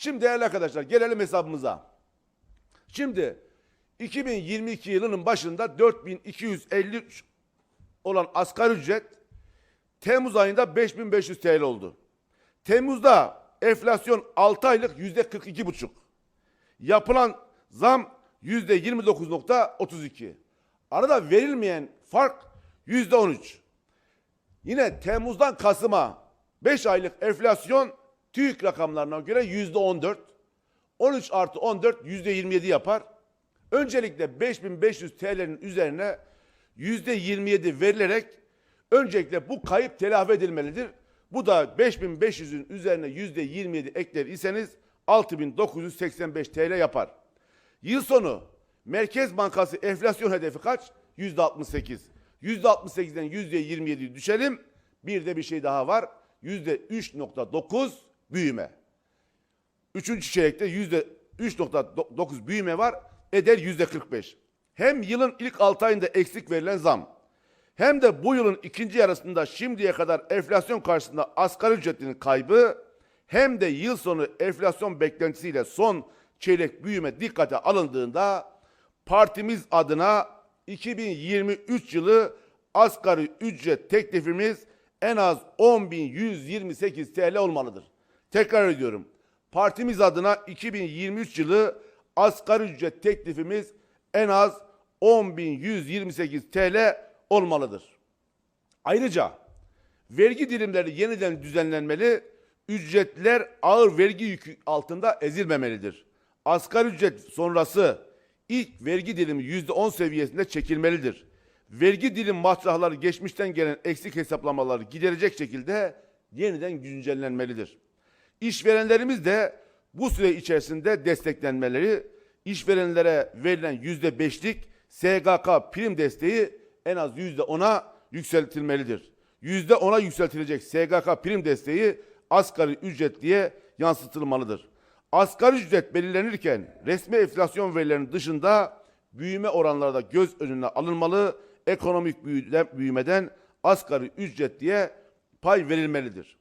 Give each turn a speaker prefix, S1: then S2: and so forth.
S1: Şimdi değerli arkadaşlar gelelim hesabımıza. Şimdi 2022 yılının başında 4253 olan asgari ücret Temmuz ayında 5500 TL oldu. Temmuz'da enflasyon 6 aylık yüzde 42,5. Yapılan zam yüzde 29.32. Arada verilmeyen fark yüzde 13. Yine Temmuz'dan Kasım'a 5 aylık enflasyon TÜİK rakamlarına göre yüzde 14. 13 artı 14 yüzde 27 yapar. Öncelikle 5500 TL'nin üzerine yüzde 27 verilerek öncelikle bu kayıp telafi edilmelidir. Bu da 5500'ün üzerine yüzde 27 ekler iseniz 6985 TL yapar. Yıl sonu Merkez Bankası enflasyon hedefi kaç? Yüzde 68. Yüzde 68'den yüzde 27 düşelim. Bir de bir şey daha var. Yüzde 3.9 büyüme. Üçüncü çeyrekte yüzde 3.9 büyüme var. Eder yüzde 45. Hem yılın ilk 6 ayında eksik verilen zam hem de bu yılın ikinci yarısında şimdiye kadar enflasyon karşısında asgari ücretinin kaybı hem de yıl sonu enflasyon beklentisiyle son çeyrek büyüme dikkate alındığında partimiz adına 2023 yılı asgari ücret teklifimiz en az 10.128 TL olmalıdır. Tekrar ediyorum. Partimiz adına 2023 yılı asgari ücret teklifimiz en az 10.128 TL olmalıdır. Ayrıca vergi dilimleri yeniden düzenlenmeli, ücretler ağır vergi yükü altında ezilmemelidir. Asgari ücret sonrası ilk vergi dilimi %10 seviyesinde çekilmelidir. Vergi dilim masrafları geçmişten gelen eksik hesaplamaları giderecek şekilde yeniden güncellenmelidir. İşverenlerimiz de bu süre içerisinde desteklenmeleri, işverenlere verilen yüzde beşlik SGK prim desteği en az yüzde ona yükseltilmelidir. Yüzde ona yükseltilecek SGK prim desteği asgari ücretliye yansıtılmalıdır. Asgari ücret belirlenirken resmi enflasyon verilerinin dışında büyüme oranları da göz önüne alınmalı, ekonomik büyümeden asgari ücretliye pay verilmelidir.